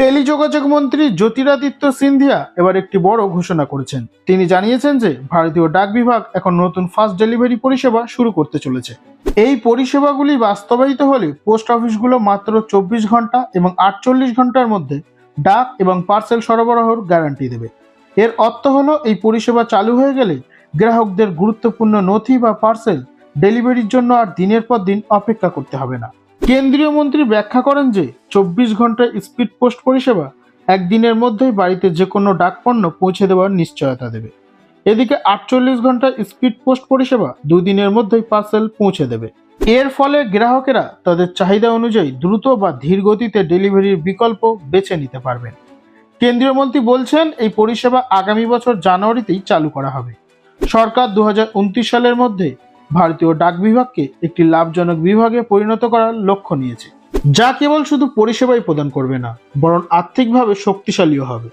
টেলিযোগাযোগ মন্ত্রী জ্যোতিরাদিত্য সিন্ধিয়া এবার একটি বড় ঘোষণা করেছেন। তিনি জানিয়েছেন যে, ভারতীয় ডাক বিভাগ এখন নতুন ফাস্ট ডেলিভারি পরিষেবা শুরু করতে চলেছে। এই পরিষেবাগুলি বাস্তবায়িত হলে পোস্ট অফিসগুলো মাত্র চব্বিশ ঘণ্টা এবং আটচল্লিশ ঘণ্টার মধ্যে ডাক এবং পার্সেল সরবরাহর গ্যারান্টি দেবে। এর অর্থ হলো, এই পরিষেবা চালু হয়ে গেলে গ্রাহকদের গুরুত্বপূর্ণ নথি বা পার্সেল ডেলিভারির জন্য আর দিনের পর দিন অপেক্ষা করতে হবে না। কেন্দ্রীয় মন্ত্রী ব্যাখ্যা করেন যে, চব্বিশ ঘণ্টার স্পিড পোস্ট পরিষেবা একদিনের মধ্যেই বাড়িতে যে কোনো ডাকপণ্য পৌঁছে দেওয়ার নিশ্চয়তা দেবে। এদিকে আটচল্লিশ ঘণ্টা স্পিড পোস্ট পরিষেবা দুদিনের মধ্যেই পার্সেল পৌঁছে দেবে। এর ফলে গ্রাহকেরা তাদের চাহিদা অনুযায়ী দ্রুত বা ধীর গতিতে ডেলিভারির বিকল্প বেছে নিতে পারবেন। কেন্দ্রীয় মন্ত্রী বলছেন, এই পরিষেবা আগামী বছর জানুয়ারিতেই চালু করা হবে। সরকার দু হাজার উনত্রিশ সালের মধ্যে ভারতীয় ডাক বিভাগকে একটি লাভজনক বিভাগে পরিণত করার লক্ষ্য নিয়েছে, যা কেবল শুধু পরিষেবাই প্রদান করবে না, বরং আর্থিকভাবে শক্তিশালীও হবে।